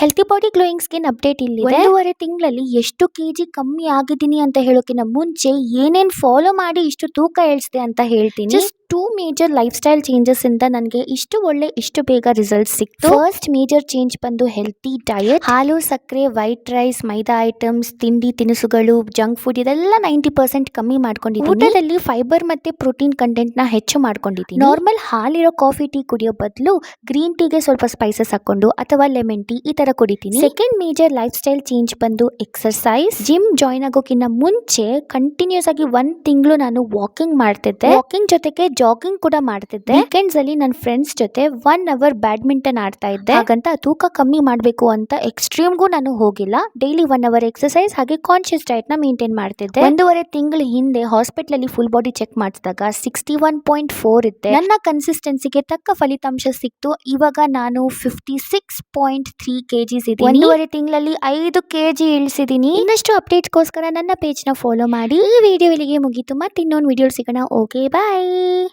Healthy body glowing skin update ಇಲ್ಲಿ ಒಂದೂವರೆ ತಿಂಗಳಲ್ಲಿ ಎಷ್ಟು ಕೆಜಿ ಕಮ್ಮಿ ಆಗಿದ್ದೀನಿ ಅಂತ ಹೇಳೋಕಿನ ಮುಂಚೆ ಏನೇನು ಫಾಲೋ ಮಾಡಿ ಇಷ್ಟು ತೂಕ ಇಳಿಸಿದೆ ಅಂತ ಹೇಳ್ತೀನಿ. Just two major lifestyle changes ಇಂದ ನನಗೆ ಇಷ್ಟು ಒಳ್ಳೆ, ಇಷ್ಟು ಬೇಗ ರಿಸಲ್ಟ್ ಸಿಕ್ತು. ಫಸ್ಟ್ ಮೇಜರ್ ಚೇಂಜ್ ಬಂದು ಹೆಲ್ತಿ ಡಯಟ್ ಹಾಲು, ಸಕ್ಕರೆ ವೈಟ್ ರೈಸ್ ಮೈದಾ ಐಟಮ್ಸ್ ತಿಂಡಿ, ತಿನಿಸುಗಳು ಜಂಕ್ ಫುಡ್ ಇದೆಲ್ಲ ನೈಂಟಿ ಪರ್ಸೆಂಟ್ ಕಮ್ಮಿ ಮಾಡ್ಕೊಂಡಿದ್ದೀನಿ ಊಟದಲ್ಲಿ ಫೈಬರ್ ಮತ್ತೆ ಪ್ರೋಟೀನ್ ಕಂಟೆಂಟ್ನ ಹೆಚ್ಚು ಮಾಡ್ಕೊಂಡಿದ್ದೀನಿ ನಾರ್ಮಲ್ ಹಾಲಿರೋ ಕಾಫಿ ಟೀ ಕುಡಿಯೋ ಬದಲು ಗ್ರೀನ್ ಟೀಗೆ ಸ್ವಲ್ಪ ಸ್ಪೈಸಸ್ ಹಾಕೊಂಡು ಅಥವಾ ಲೆಮನ್ ಟೀ ಈ ತರ ಕುಡಿತೀನಿ. Second major lifestyle change ಬಂದು ಎಕ್ಸರ್ಸೈಸ್ ಜಿಮ್ ಜಾಯ್ನ್ ಆಗೋಕ್ಕಿಂತ ಮುಂಚೆ ಕಂಟಿನ್ಯೂಸ್ ಆಗಿ ಒಂದ್ ತಿಂಗಳು ನಾನು ವಾಕಿಂಗ್ ಮಾಡ್ತಿದ್ದೆ. ವಾಕಿಂಗ್ ಜೊತೆಗೆ ಜಾಗಿಂಗ್ ಕೂಡ ಮಾಡ್ತಿದ್ದೆ. ವೀಕೆಂಡ್ಸ್ ಅಲ್ಲಿ ನನ್ನ ಫ್ರೆಂಡ್ಸ್ ಜೊತೆ ಒನ್ ಅವರ್ ಬ್ಯಾಡ್ಮಿಂಟನ್ ಆಡ್ತಾ ಇದ್ದೆ. ಹಾಗಂತ ತೂಕ ಕಮ್ಮಿ ಮಾಡಬೇಕು ಅಂತ ಎಕ್ಸ್ಟ್ರೀಮ್ಗೂ ನಾನು ಹೋಗಿಲ್ಲ. ಡೈಲಿ ಒನ್ ಅವರ್ ಎಕ್ಸರ್ಸೈಸ್ ಹಾಗೆ ಕಾನ್ಶಿಯಸ್ ಡಯಟ್ನ ಮೇಂಟೈನ್ ಮಾಡ್ತಿದ್ದೆ. ಒಂದೂವರೆ ತಿಂಗಳ ಹಿಂದೆ ಹಾಸ್ಪಿಟಲ್ ಅಲ್ಲಿ ಫುಲ್ ಬಾಡಿ ಚೆಕ್ ಮಾಡಿಸಿದಾಗ ಸಿಕ್ಸ್ಟಿ ಒನ್ ಪಾಯಿಂಟ್ ಫೋರ್ ಇದ್ದೆ. ನನ್ನ ಕನ್ಸಿಸ್ಟೆನ್ಸಿಗೆ ತಕ್ಕ ಫಲಿತಾಂಶ ಸಿಕ್ತು. ಇವಾಗ ನಾನು fifty six point three kgs ಇದೆ ಒಂದೂವರೆ ತಿಂಗಳಲ್ಲಿ ಐದು ಕೆಜಿ ಇಳಿಸಿದೀನಿ. ಇನ್ನಷ್ಟು ಅಪ್ಡೇಟ್ಸ್ಗೋಸ್ಕರ ನನ್ನ ಪೇಜ್ನ ಫಾಲೋ ಮಾಡಿ. ಈ ವಿಡಿಯೋ ಇಲ್ಲಿಗೆ ಮುಗೀತು. ಮತ್ತೆ ಇನ್ನೊಂದು ವಿಡಿಯೋ ಸಿಗೋಣ. Okay bye